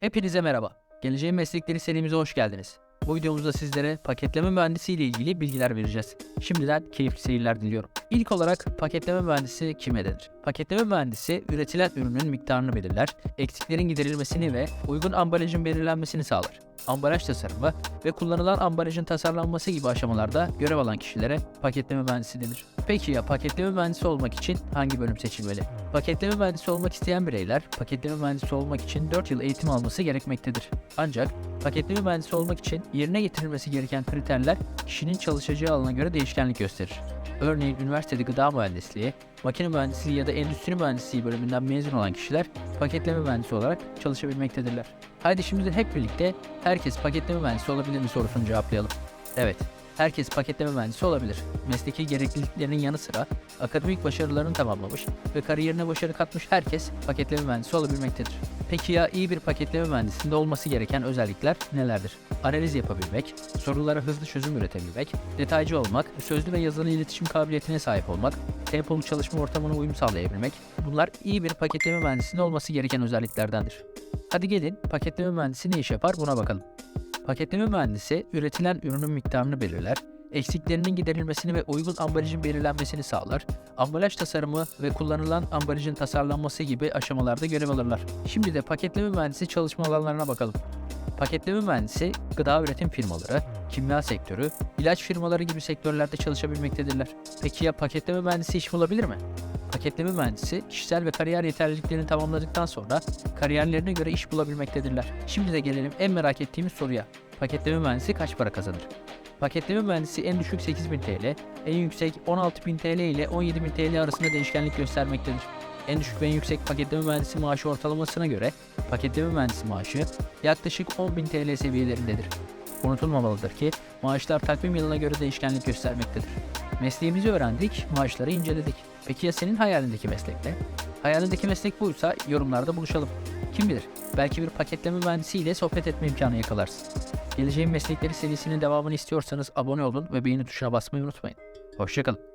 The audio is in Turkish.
Hepinize merhaba. Geleceğin Meslekleri serimize hoş geldiniz. Bu videomuzda sizlere paketleme mühendisi ile ilgili bilgiler vereceğiz. Şimdiden keyifli seyirler diliyorum. İlk olarak paketleme mühendisi kime denir? Paketleme mühendisi üretilen ürünün miktarını belirler, eksiklerin giderilmesini ve uygun ambalajın belirlenmesini sağlar. Ambalaj tasarımı ve kullanılan ambalajın tasarlanması gibi aşamalarda görev alan kişilere paketleme mühendisi denir. Peki ya paketleme mühendisi olmak için hangi bölüm seçilmeli? Paketleme mühendisi olmak isteyen bireyler paketleme mühendisi olmak için 4 yıl eğitim alması gerekmektedir. Ancak paketleme mühendisi olmak için yerine getirilmesi gereken kriterler kişinin çalışacağı alana göre değişkenlik gösterir. Örneğin üniversitede gıda mühendisliği, makine mühendisliği ya da endüstri mühendisliği bölümünden mezun olan kişiler paketleme mühendisi olarak çalışabilmektedirler. Haydi şimdi hep birlikte herkes paketleme mühendisi olabilir mi sorusunu cevaplayalım. Evet, herkes paketleme mühendisi olabilir. Mesleki gerekliliklerinin yanı sıra akademik başarılarını tamamlamış ve kariyerine başarı katmış herkes paketleme mühendisi olabilmektedir. Peki ya iyi bir paketleme mühendisinde olması gereken özellikler nelerdir? Analiz yapabilmek, sorulara hızlı çözüm üretebilmek, detaycı olmak, sözlü ve yazılı iletişim kabiliyetine sahip olmak, tempolu çalışma ortamına uyum sağlayabilmek, bunlar iyi bir paketleme mühendisinde olması gereken özelliklerdendir. Hadi gelin paketleme mühendisi ne iş yapar buna bakalım. Paketleme mühendisi üretilen ürünün miktarını belirler, eksiklerinin giderilmesini ve uygun ambalajın belirlenmesini sağlar, ambalaj tasarımı ve kullanılan ambalajın tasarlanması gibi aşamalarda görev alırlar. Şimdi de paketleme mühendisi çalışma alanlarına bakalım. Paketleme mühendisi gıda üretim firmaları, kimya sektörü, ilaç firmaları gibi sektörlerde çalışabilmektedirler. Peki ya paketleme mühendisi iş bulabilir mi? Paketleme mühendisi kişisel ve kariyer yeterliliklerini tamamladıktan sonra kariyerlerine göre iş bulabilmektedirler. Şimdi de gelelim en merak ettiğimiz soruya. Paketleme mühendisi kaç para kazanır? Paketleme mühendisi en düşük 8000 TL, en yüksek 16000 TL ile 17000 TL arasında değişkenlik göstermektedir. En düşük ve en yüksek paketleme mühendisi maaşı ortalamasına göre paketleme mühendisi maaşı yaklaşık 10.000 TL seviyelerindedir. Unutulmamalıdır ki maaşlar takvim yılına göre değişkenlik göstermektedir. Mesleğimizi öğrendik, maaşları inceledik. Peki ya senin hayalindeki meslek ne? Hayalindeki meslek buysa yorumlarda buluşalım. Kim bilir, belki bir paketleme mühendisiyle sohbet etme imkanı yakalarsın. Geleceğin Meslekleri serisinin devamını istiyorsanız abone olun ve beğeni tuşuna basmayı unutmayın. Hoşçakalın.